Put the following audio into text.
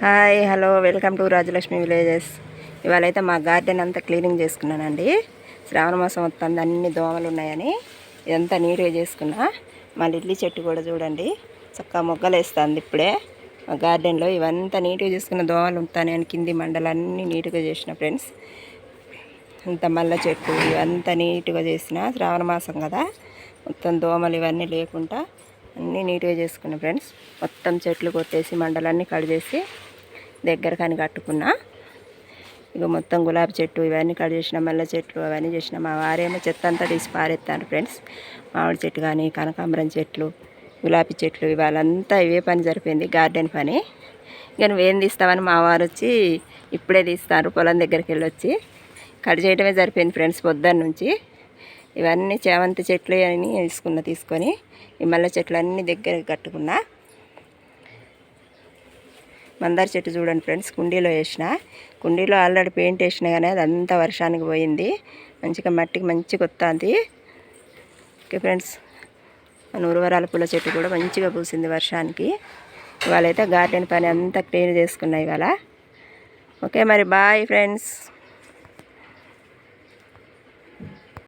Hi hello welcome to Rajalakshmi villages. ఇవాళ అయితే మా గార్డెన్ అంతా క్లీనింగ్ చేసుకున్నానండి. శ్రావణ మాసం వస్తుంది అన్ని దోమలు ఉన్నాయని ఇదంతా నీట్గా చేసుకున్నా. మా లిల్లీ చెట్టు కూడా చూడండి చక్కగా మొగ్గలు వేస్తుంది ఇప్పుడే. మా గార్డెన్లో ఇవంతా నీట్గా చేసుకున్న దోమలు ఉంటాయని కింది మండలన్నీ నీట్గా చేసిన ఫ్రెండ్స్. అంత మల్ల చెట్టు ఇవంతా నీట్గా చేసిన శ్రావణ మాసం కదా. మొత్తం దోమలు ఇవన్నీ లేకుండా అన్నీ నీట్గా చేసుకున్నా ఫ్రెండ్స్. మొత్తం చెట్లు కొట్టేసి మండలన్నీ కడిగేసి దగ్గర కానీ కట్టుకున్నా. ఇక మొత్తం గులాబీ చెట్టు ఇవన్నీ కట్ చేసిన మల్లె చెట్లు అవన్నీ చేసిన. మా వారేమో చెత్త అంతా తీసి పారేస్తాను ఫ్రెండ్స్. మామిడి చెట్టు కానీ కనకాంబరం చెట్లు గులాబీ చెట్లు ఇవాళంతా ఇవే పని జరిపోయింది గార్డెన్ పని. ఇక నువ్వేం తీస్తావని మా వారు వచ్చి ఇప్పుడే తీస్తారు పొలం దగ్గరికి వెళ్ళొచ్చి. కట్ చేయడమే సరిపోయింది ఫ్రెండ్స్ పొద్దున్న నుంచి. ఇవన్నీ చేవంతి చెట్లు అని తీసుకున్న తీసుకొని. ఈ మల్లె చెట్లు అన్నీ దగ్గర కట్టుకున్నా. మందార చెట్టు చూడండి ఫ్రెండ్స్ కుండీలో వేసిన. కుండీలో ఆల్రెడీ పెయింట్ వేసిన కానీ అది అంతా వర్షానికి పోయింది. మంచిగా మట్టికి మంచిగా వస్తుంది ఓకే ఫ్రెండ్స్ మన పూల చెట్టు కూడా మంచిగా పూసింది వర్షానికి. ఇవాళ అయితే గార్డెన్ పని అంతా క్లీన్ చేసుకున్నాయి ఇవాళ. ఓకే మరి బాయ్ ఫ్రెండ్స్.